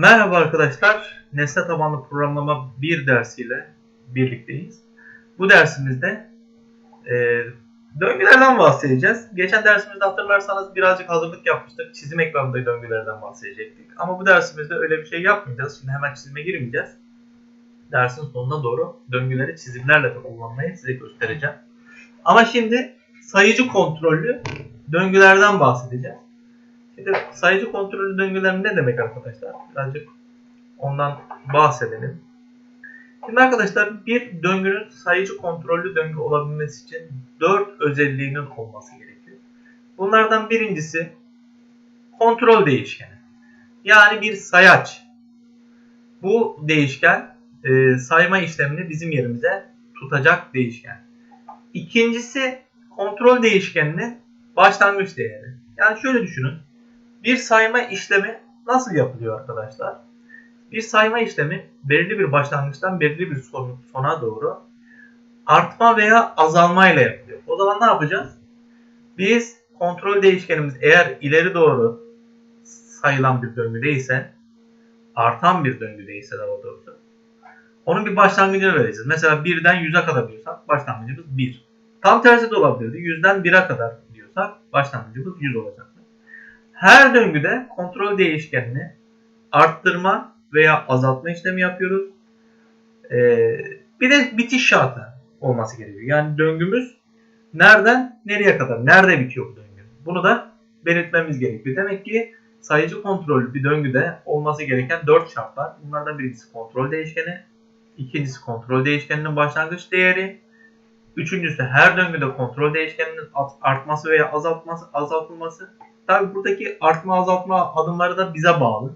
Merhaba arkadaşlar. Nesne tabanlı programlama 1 dersiyle birlikteyiz. Bu dersimizde e, döngülerden bahsedeceğiz. Geçen dersimizde hatırlarsanız birazcık hazırlık yapmıştık. Çizim ekranında döngülerden bahsedecektik. Ama bu dersimizde öyle bir şey yapmayacağız. Şimdi hemen çizime girmeyeceğiz. Dersin sonuna doğru döngüleri çizimlerle de kullanmayı size göstereceğim. Ama şimdi sayıcı kontrollü döngülerden bahsedeceğiz. Şimdi sayıcı kontrollü döngüler ne demek arkadaşlar? Birazcık ondan bahsedelim. Şimdi arkadaşlar bir döngünün sayıcı kontrollü döngü olabilmesi için 4 özelliğinin olması gerekiyor. Bunlardan birincisi kontrol değişkeni. Yani bir sayaç. Bu değişken e, sayma işlemini bizim yerimize tutacak değişken. İkincisi kontrol değişkeninin başlangıç değeri. Yani şöyle düşünün. Bir sayma işlemi nasıl yapılıyor arkadaşlar? Bir sayma işlemi belirli bir başlangıçtan belirli bir son, sona doğru artma veya azalma ile yapılıyor. O zaman ne yapacağız? Biz kontrol değişkenimiz eğer ileri doğru sayılan bir döngüdeyse artan bir döngüdeyse daha doğrusu onun bir başlangıcını vereceğiz. Mesela 1'den 100'e kadar diyorsak başlangıcımız 1. Tam tersi de olabilirdi. 100'den 1'e kadar diyorsak başlangıcımız 100 olacak. Her döngüde kontrol değişkenini arttırma veya azaltma işlemi yapıyoruz. Ee, bir de bitiş şartı olması gerekiyor. Yani döngümüz nereden nereye kadar, nerede bitiyor bu döngü? Bunu da belirtmemiz gerekiyor. Demek ki sayıcı kontrollü bir döngüde olması gereken 4 şart var. Bunlardan birincisi kontrol değişkeni, ikincisi kontrol değişkeninin başlangıç değeri, üçüncüsü her döngüde kontrol değişkeninin artması veya azaltması, azaltılması, Tabi buradaki artma azaltma adımları da bize bağlı.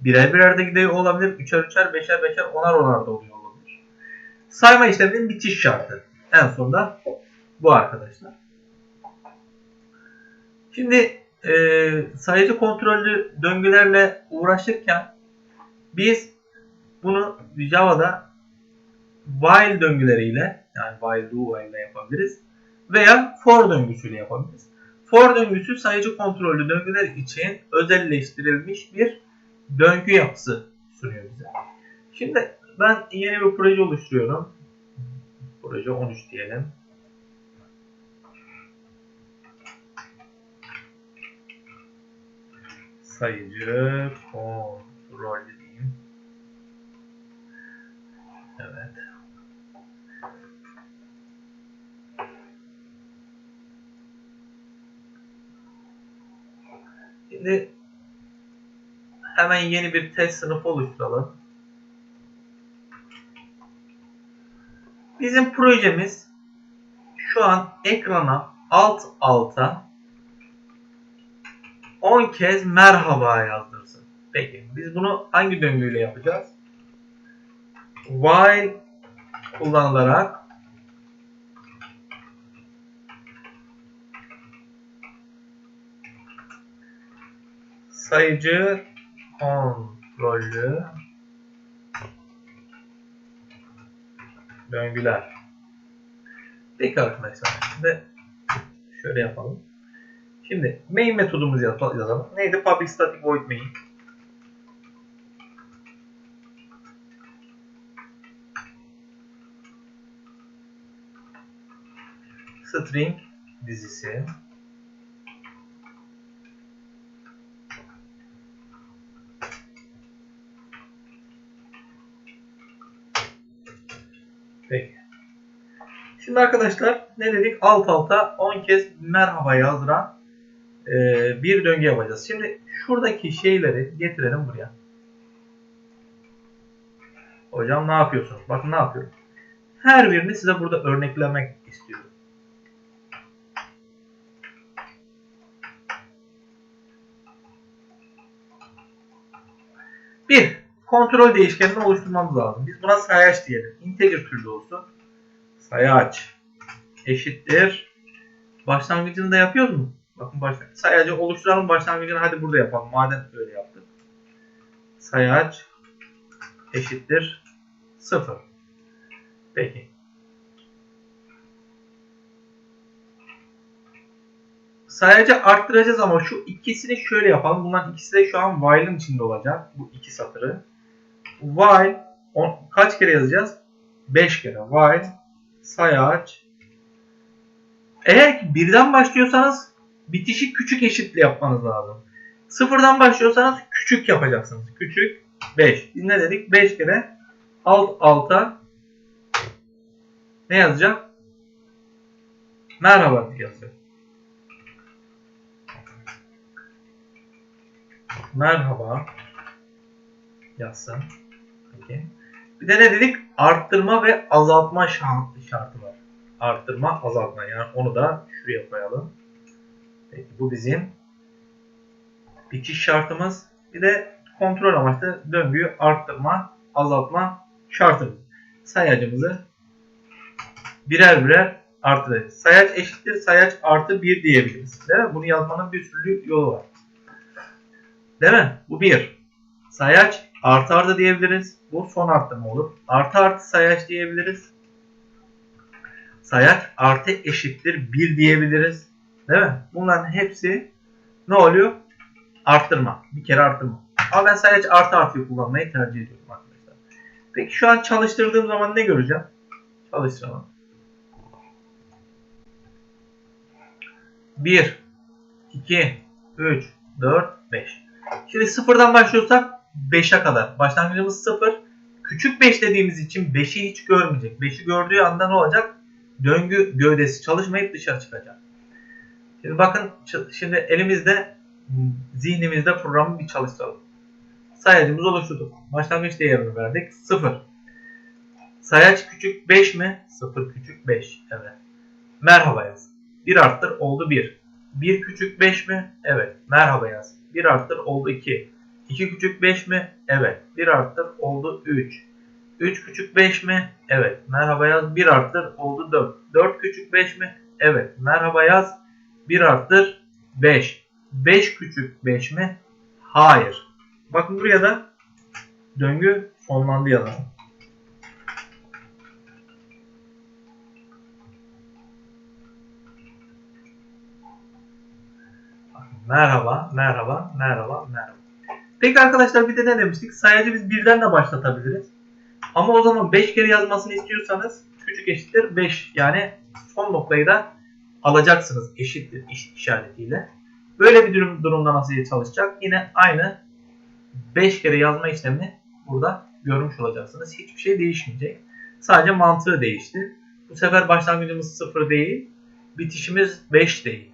Birer birer de gidiyor olabilir. Üçer üçer, beşer beşer, onar onar da oluyor olabilir. Sayma işleminin bitiş şartı. En sonunda bu arkadaşlar. Şimdi e, sayıcı kontrollü döngülerle uğraşırken biz bunu Java'da while döngüleriyle yani while do while ile yapabiliriz veya for döngüsüyle yapabiliriz. For döngüsü sayıcı kontrollü döngüler için özelleştirilmiş bir döngü yapısı sunuyor bize. Şimdi ben yeni bir proje oluşturuyorum. Proje 13 diyelim. Sayıcı kontrollü diyeyim. Evet. Şimdi hemen yeni bir test sınıfı oluşturalım. Bizim projemiz şu an ekrana alt alta 10 kez merhaba yazdırsın. Peki biz bunu hangi döngüyle yapacağız? While kullanılarak sayıcı kontrollü döngüler. Peki arkadaşlar şimdi şöyle yapalım. Şimdi main metodumuzu yazalım. Neydi? Public static void main. String dizisi Peki. Şimdi arkadaşlar ne dedik? Alt alta 10 kez merhaba yazdıran e, bir döngü yapacağız. Şimdi şuradaki şeyleri getirelim buraya. Hocam ne yapıyorsunuz? Bakın ne yapıyorum. Her birini size burada örneklemek istiyorum. Bir, kontrol değişkenini oluşturmamız lazım. Biz buna sayaç diyelim. Integer türlü olsun. Sayaç eşittir. Başlangıcını da yapıyoruz mu? Bakın başlangıç. Sayacı oluşturalım başlangıcını hadi burada yapalım. Madem öyle yaptık. Sayaç eşittir 0. Peki. sayacı arttıracağız ama şu ikisini şöyle yapalım. Bunların ikisi de şu an while'ın içinde olacak. Bu iki satırı. While on, kaç kere yazacağız? 5 kere. While sayaç eğer ki birden başlıyorsanız bitişi küçük eşitli yapmanız lazım. Sıfırdan başlıyorsanız küçük yapacaksınız. Küçük 5. Biz ne dedik? 5 kere alt alta ne yazacak? Merhaba yazacak. Merhaba yazsın. Peki. Bir de ne dedik? Arttırma ve azaltma şartı, şartı var. Arttırma, azaltma. Yani onu da şuraya koyalım. Peki bu bizim bitiş şartımız. Bir de kontrol amaçlı döngüyü arttırma, azaltma şartımız. Sayacımızı birer birer artıracağız. Sayaç eşittir sayaç artı 1 diyebiliriz. Değil mi? Bunu yazmanın bir sürü yolu var. Değil mi? Bu 1. Sayaç artı artı diyebiliriz. Bu son arttırma olur. Artı artı sayaç diyebiliriz. Sayaç artı eşittir 1 diyebiliriz. Değil mi? Bunların hepsi ne oluyor? Arttırma. Bir kere arttırma. Ama ben sayaç artı artıyı kullanmayı tercih ediyorum arkadaşlar. Peki şu an çalıştırdığım zaman ne göreceğim? Çalıştıralım. 1, 2, 3, 4, 5. Şimdi sıfırdan başlıyorsak 5'e kadar. Başlangıcımız 0. Küçük 5 dediğimiz için 5'i hiç görmeyecek. 5'i gördüğü anda ne olacak? Döngü gövdesi çalışmayıp dışarı çıkacak. Şimdi bakın şimdi elimizde zihnimizde programı bir çalıştıralım. Sayacımız oluşturduk. Başlangıç değerini verdik. 0. Sayaç küçük 5 mi? 0 küçük 5. Evet. Merhaba yaz. 1 arttır oldu 1. 1 küçük 5 mi? Evet. Merhaba yaz. 1 arttır oldu 2. 2 küçük 5 mi? Evet. 1 arttır oldu 3. 3 küçük 5 mi? Evet. Merhaba yaz. 1 arttır oldu 4. 4 küçük 5 mi? Evet. Merhaba yaz. 1 arttır 5. 5 küçük 5 mi? Hayır. Bakın buraya da döngü sonlandı yazalım. Merhaba, merhaba, merhaba, merhaba. Peki arkadaşlar bir de ne demiştik? Sayacı biz birden de başlatabiliriz. Ama o zaman 5 kere yazmasını istiyorsanız küçük eşittir 5. Yani son noktayı da alacaksınız eşittir eşit işaretiyle. Böyle bir durum, durumda nasıl çalışacak? Yine aynı 5 kere yazma işlemini burada görmüş olacaksınız. Hiçbir şey değişmeyecek. Sadece mantığı değişti. Bu sefer başlangıcımız 0 değil. Bitişimiz 5 değil.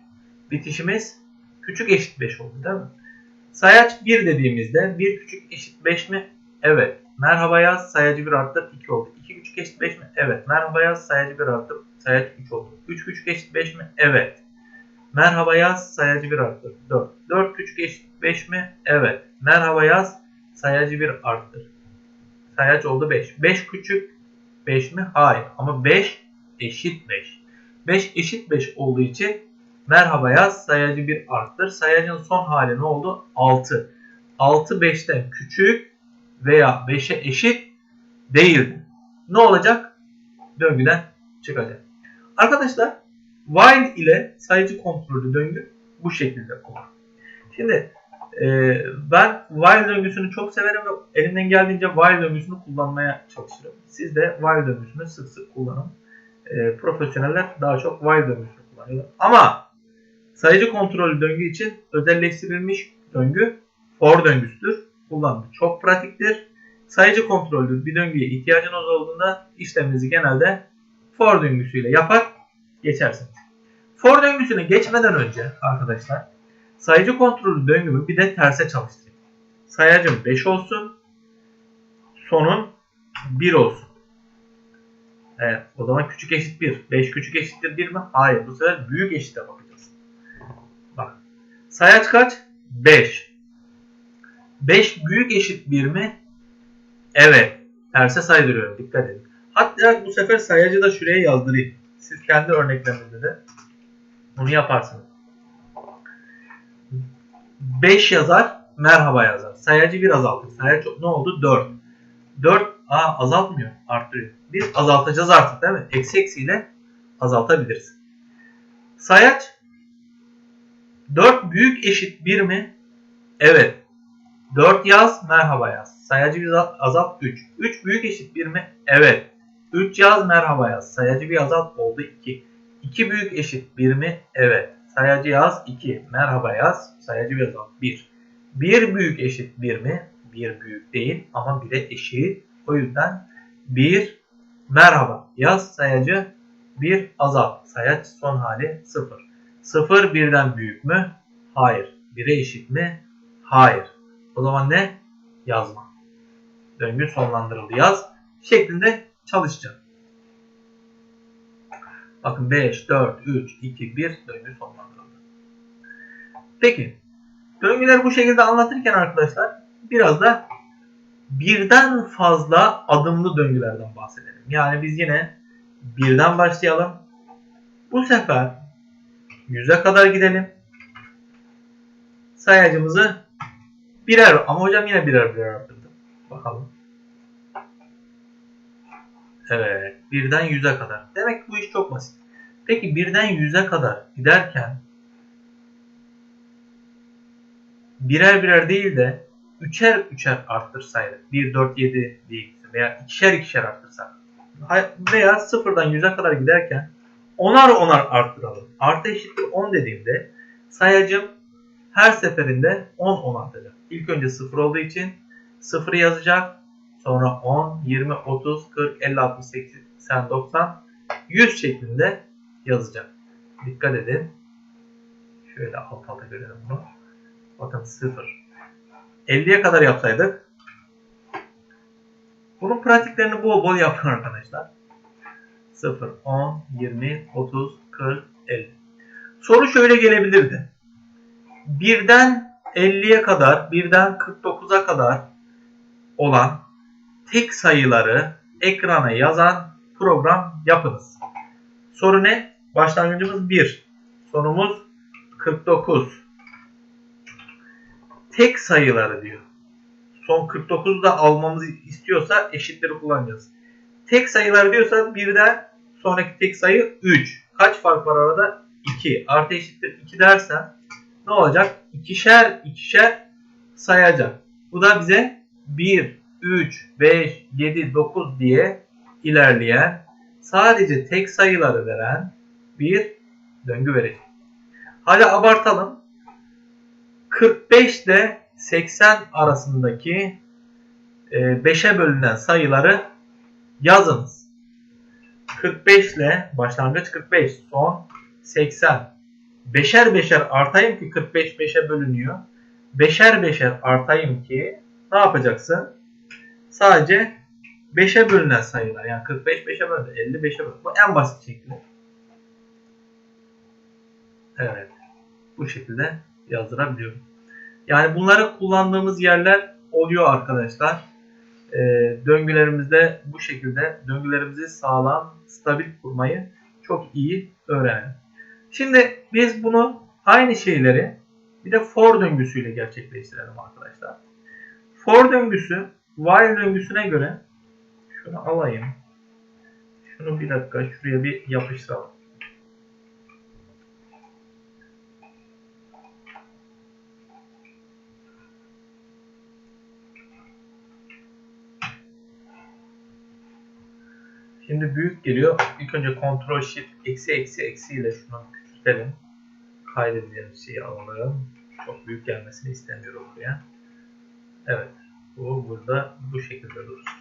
Bitişimiz küçük eşit 5 oldu değil mi? Sayaç 1 dediğimizde 1 küçük eşit 5 mi? Evet. Merhaba yaz sayacı 1 arttır 2 oldu. 2 küçük eşit 5 mi? Evet. Merhaba yaz sayacı 1 arttır sayaç 3 oldu. 3 küçük eşit 5 mi? Evet. Merhaba yaz sayacı 1 arttır 4. 4 küçük eşit 5 mi? Evet. Merhaba yaz sayacı 1 arttır. Sayaç oldu 5. 5 küçük 5 mi? Hayır. Ama 5 eşit 5. 5 eşit 5 olduğu için Merhaba yaz sayacı bir arttır. Sayacın son hali ne oldu? 6. 6 5'ten küçük veya 5'e eşit değildi. Ne olacak? Döngüden çıkacak. Arkadaşlar while ile sayıcı kontrolü döngü bu şekilde olur. Şimdi e, ben while döngüsünü çok severim ve elimden geldiğince while döngüsünü kullanmaya çalışırım. Siz de while döngüsünü sık sık kullanın. E, profesyoneller daha çok while döngüsünü kullanıyorlar. Ama Sayıcı kontrollü döngü için özelleştirilmiş döngü for döngüsüdür. Kullanımı çok pratiktir. Sayıcı kontrollü bir döngüye ihtiyacınız olduğunda işleminizi genelde for döngüsüyle yapar geçersiniz. For döngüsüne geçmeden önce arkadaşlar sayıcı kontrollü döngümü bir de terse çalıştırayım. Sayacım 5 olsun. Sonun 1 olsun. Evet, o zaman küçük eşit 1. 5 küçük eşittir 1 mi? Hayır. Bu sefer büyük eşite bakacağız. Sayaç kaç? 5. 5 büyük eşit 1 mi? Evet. Terse saydırıyorum. Dikkat edin. Hatta bu sefer sayacı da şuraya yazdırayım. Siz kendi örneklerinizde de bunu yaparsınız. 5 yazar, merhaba yazar. Sayacı bir azaltır. Sayaç ne oldu? 4. 4 aa, azaltmıyor, arttırıyor. Biz azaltacağız artık değil mi? Eksi eksiyle azaltabiliriz. Sayaç 4 büyük eşit 1 mi? Evet. 4 yaz, merhaba yaz. Sayacı bir azalt 3. 3 büyük eşit 1 mi? Evet. 3 yaz, merhaba yaz. Sayacı bir azalt oldu 2. 2 büyük eşit 1 mi? Evet. Sayacı yaz 2. Merhaba yaz. Sayacı bir azalt 1. 1 büyük eşit 1 mi? 1 büyük değil ama 1'e eşit. O yüzden 1 merhaba yaz sayacı 1 azalt. Sayaç son hali 0. 0 birden büyük mü? Hayır. 1'e eşit mi? Hayır. O zaman ne? Yazma. Döngü sonlandırıldı yaz şeklinde çalışacağım. Bakın 5, 4, 3, 2, 1 döngü sonlandırıldı. Peki. Döngüleri bu şekilde anlatırken arkadaşlar biraz da birden fazla adımlı döngülerden bahsedelim. Yani biz yine birden başlayalım. Bu sefer 100'e kadar gidelim. Sayacımızı birer ama hocam yine birer birer arttırdım. Bakalım. Evet. Birden 100'e kadar. Demek ki bu iş çok basit. Peki birden 100'e kadar giderken birer birer değil de üçer üçer arttırsaydık 1, 4, 7 diye veya ikişer ikişer arttırsak veya sıfırdan 100'e kadar giderken onar onar arttıralım. Artı eşittir 10 dediğimde sayacım her seferinde 10 10 artacak. İlk önce 0 olduğu için 0'ı yazacak. Sonra 10, 20, 30, 40, 50, 60, 80, 90, 100 şeklinde yazacak. Dikkat edin. Şöyle alt alta görelim bunu. Bakın 0. 50'ye kadar yapsaydık bunun pratiklerini bol bol yapın arkadaşlar. 0, 10, 20, 30, 40, 50. Soru şöyle gelebilirdi. Birden 50'ye kadar, birden 49'a kadar olan tek sayıları ekrana yazan program yapınız. Soru ne? Başlangıcımız 1. Sonumuz 49. Tek sayıları diyor son 49'u da almamızı istiyorsa eşitleri kullanacağız. Tek sayılar diyorsa birden sonraki tek sayı 3. Kaç fark var arada? 2. Artı eşittir 2 dersen ne olacak? İkişer ikişer sayacak. Bu da bize 1, 3, 5, 7, 9 diye ilerleyen sadece tek sayıları veren bir döngü verecek. Hadi abartalım. 45 ile 80 arasındaki 5'e e, bölünen sayıları yazınız. 45 ile başlangıç 45 son 80 beşer beşer artayım ki 45 5'e bölünüyor. Beşer beşer artayım ki ne yapacaksın? Sadece 5'e bölünen sayılar. Yani 45 5'e bölündü. 50 5'e bölündü. Bu en basit şekli. Evet. Bu şekilde yazdırabiliyorum. Yani bunları kullandığımız yerler oluyor arkadaşlar. E, döngülerimizde bu şekilde döngülerimizi sağlam, stabil kurmayı çok iyi öğrenelim. Şimdi biz bunu aynı şeyleri bir de for döngüsüyle gerçekleştirelim arkadaşlar. For döngüsü while döngüsüne göre şunu alayım. Şunu bir dakika şuraya bir yapıştıralım. Şimdi büyük geliyor. İlk önce Ctrl Shift eksi eksi eksi ile şunu küçültelim. Kaydedeceğimiz şeyi alalım. Çok büyük gelmesini istemiyorum buraya. Evet. Bu burada bu şekilde dursun.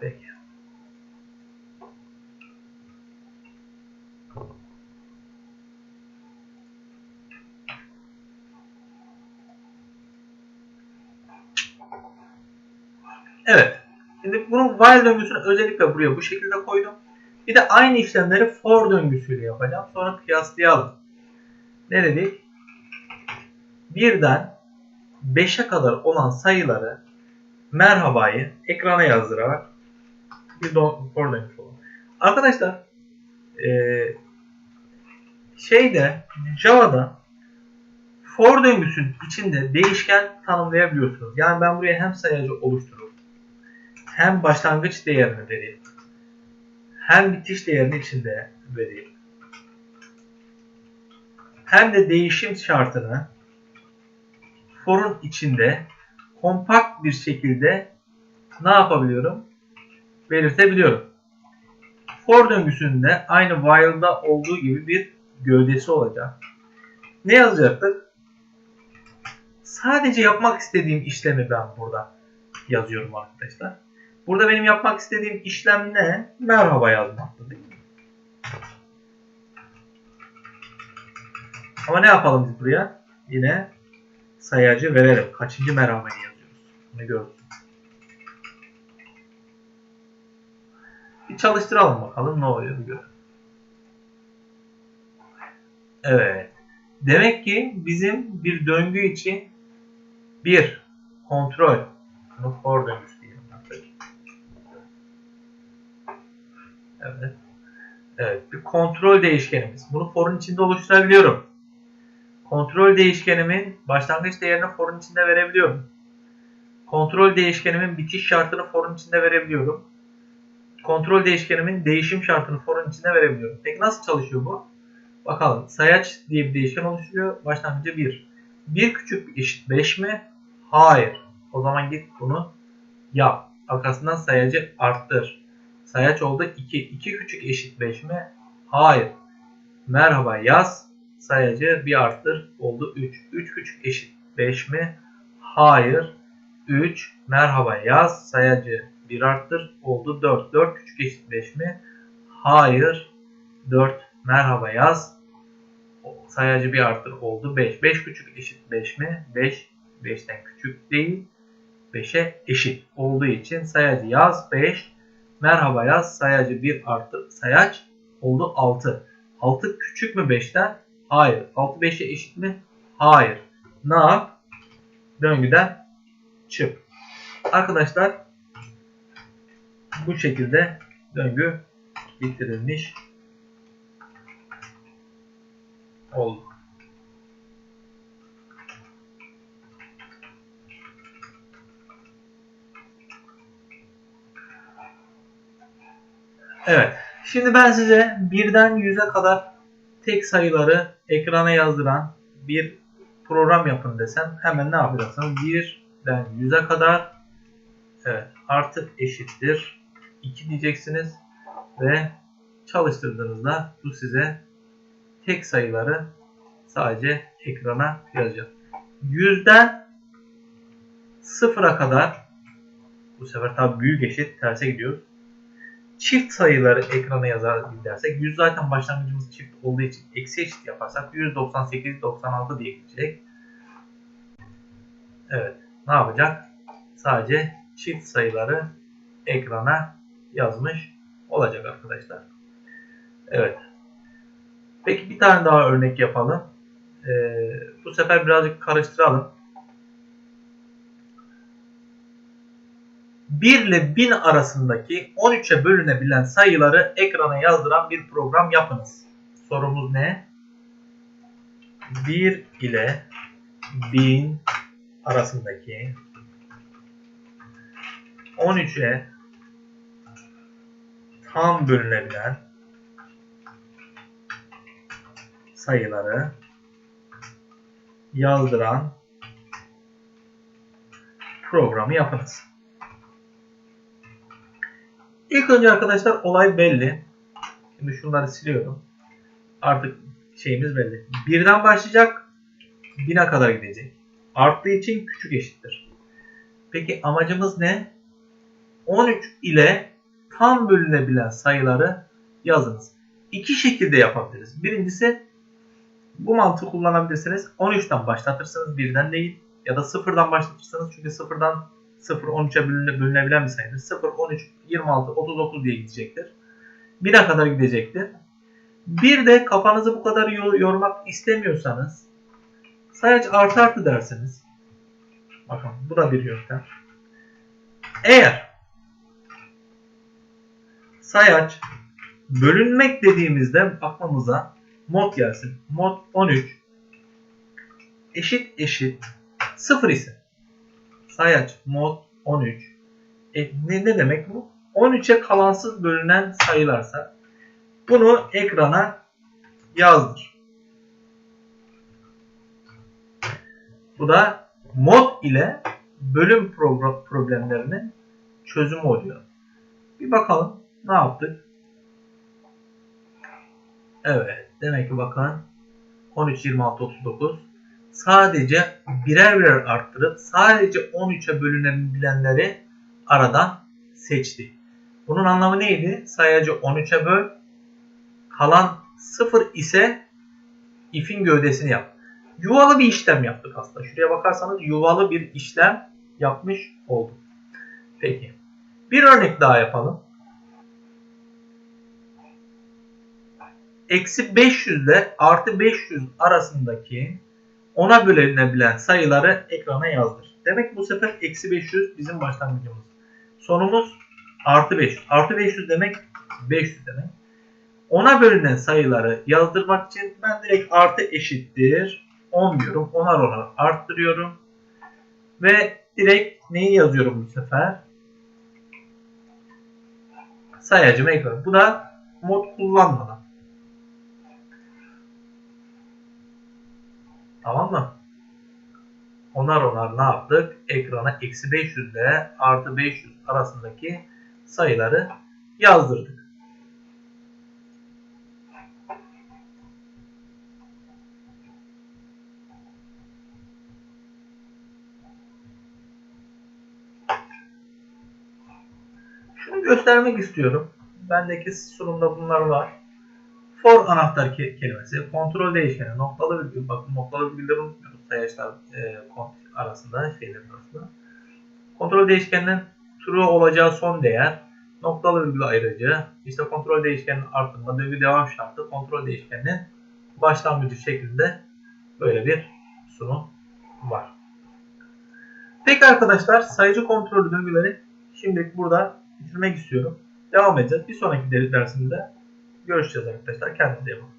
Peki. Evet. Şimdi bunun while döngüsünü özellikle buraya bu şekilde koydum. Bir de aynı işlemleri for döngüsüyle yapacağım. Sonra kıyaslayalım. Ne dedik? Birden 5'e kadar olan sayıları merhabayı ekrana yazdırarak bir for döngüsü olur. Arkadaşlar ee, şeyde Java'da for döngüsünün içinde değişken tanımlayabiliyorsunuz. Yani ben buraya hem sayacı oluştururum hem başlangıç değerini vereyim hem bitiş değerini içinde vereyim. hem de değişim şartını for'un içinde kompakt bir şekilde ne yapabiliyorum? Belirtebiliyorum. For döngüsünde aynı while'da olduğu gibi bir gövdesi olacak. Ne yazacaktık? Sadece yapmak istediğim işlemi ben burada yazıyorum arkadaşlar. Burada benim yapmak istediğim işlem ne? Merhaba yazmaktı değil mi? Ama ne yapalım biz buraya? Yine sayacı verelim. Kaçıncı merhabayı yazıyoruz? Bunu gördüm. Bir çalıştıralım bakalım ne oluyor görelim. Evet. Demek ki bizim bir döngü için bir kontrol bunu for döngüsü diyelim artık. Evet. Evet. Bir kontrol değişkenimiz. Bunu for'un içinde oluşturabiliyorum. Kontrol değişkenimin başlangıç değerini for'un içinde verebiliyorum. Kontrol değişkenimin bitiş şartını for'un içinde verebiliyorum. Kontrol değişkenimin değişim şartını for'un içinde verebiliyorum. Peki nasıl çalışıyor bu? Bakalım. Sayaç diye bir değişken oluşturuyor. Başlangıcı 1. 1 küçük eşit 5 mi? Hayır. O zaman git bunu yap. Arkasından sayacı arttır. Sayaç oldu 2. 2 küçük eşit 5 mi? Hayır. Merhaba yaz. Sayacı bir arttır. Oldu 3. 3 küçük eşit 5 mi? Hayır. 3. Merhaba yaz. Sayacı bir arttır. Oldu 4. 4 küçük eşit 5 mi? Hayır. 4. Merhaba yaz. Sayacı bir arttır. Oldu 5. 5 küçük eşit 5 mi? 5. 5'ten küçük değil. 5'e eşit olduğu için sayacı yaz 5. Merhaba yaz sayacı 1 artı sayaç oldu 6. 6 küçük mü 5'ten? Hayır. 6 5'e eşit mi? Hayır. Ne yap? Döngüden çık. Arkadaşlar bu şekilde döngü bitirilmiş oldu. Evet. Şimdi ben size birden yüze kadar tek sayıları ekrana yazdıran bir program yapın desem hemen ne yapacaksınız? Birden yüze kadar evet, artı eşittir 2 diyeceksiniz ve çalıştırdığınızda bu size tek sayıları sadece ekrana yazacak. Yüzden sıfıra kadar bu sefer tabi büyük eşit terse gidiyoruz çift sayıları ekrana yazar dersek 100 zaten başlangıcımız çift olduğu için eksi eşit yaparsak 198 96 diye gidecek. Evet. Ne yapacak? Sadece çift sayıları ekrana yazmış olacak arkadaşlar. Evet. Peki bir tane daha örnek yapalım. Ee, bu sefer birazcık karıştıralım. 1 ile 1000 arasındaki 13'e bölünebilen sayıları ekrana yazdıran bir program yapınız. Sorumuz ne? 1 ile 1000 arasındaki 13'e tam bölünebilen sayıları yazdıran programı yapınız. İlk önce arkadaşlar olay belli. Şimdi şunları siliyorum. Artık şeyimiz belli. Birden başlayacak. Bine kadar gidecek. Arttığı için küçük eşittir. Peki amacımız ne? 13 ile tam bölünebilen sayıları yazınız. İki şekilde yapabiliriz. Birincisi bu mantığı kullanabilirsiniz. 13'ten başlatırsınız birden değil. Ya da sıfırdan başlatırsınız. Çünkü sıfırdan 0 13'e bölünebilen bir sayıdır. 0 13 26 39 diye gidecektir. 1'e kadar gidecektir. Bir de kafanızı bu kadar yormak istemiyorsanız sayaç artı artı dersiniz. Bakın bu da bir yöntem. Eğer sayaç bölünmek dediğimizde aklımıza mod gelsin. Mod 13 eşit eşit 0 ise sayaç mod 13. E, ne, ne demek bu? 13'e kalansız bölünen sayılarsa bunu ekrana yazdır. Bu da mod ile bölüm problemlerinin çözümü oluyor. Bir bakalım ne yaptık? Evet. Demek ki bakın 13, 26, 39 sadece birer birer arttırıp sadece 13'e bölünebilenleri aradan seçti. Bunun anlamı neydi? Sayacı 13'e böl. Kalan 0 ise if'in gövdesini yap. Yuvalı bir işlem yaptık aslında. Şuraya bakarsanız yuvalı bir işlem yapmış olduk. Peki. Bir örnek daha yapalım. Eksi 500 ile artı 500 arasındaki ona bölünebilen sayıları ekrana yazdır. Demek bu sefer eksi 500 bizim başlangıcımız. Sonumuz artı 500. Artı 500 demek 500 demek. Ona bölünen sayıları yazdırmak için ben direkt artı eşittir 10 diyorum. Onar onar arttırıyorum. Ve direkt neyi yazıyorum bu sefer? Sayacımı ekliyorum. Bu da mod kullanmadan. Tamam mı? Onar onar ne yaptık? Ekrana eksi 500 ile artı 500 arasındaki sayıları yazdırdık. Şunu göstermek istiyorum. Bendeki sunumda bunlar var. For anahtar ke- kelimesi, kontrol değişkeni, noktalı virgül, bakın noktalı virgülleri unutmuyoruz sayaçlar e, arasında, şeylerin arasında. Kontrol değişkeninin true olacağı son değer, noktalı virgül ayrıcı, işte kontrol değişkeninin artırma, döngü devam şartı, kontrol değişkeninin başlangıcı şeklinde böyle bir sunum var. Peki arkadaşlar sayıcı kontrolü döngüleri şimdilik burada bitirmek istiyorum. Devam edeceğiz. Bir sonraki dersimizde görüşeceğiz arkadaşlar. Kendinize iyi bakın.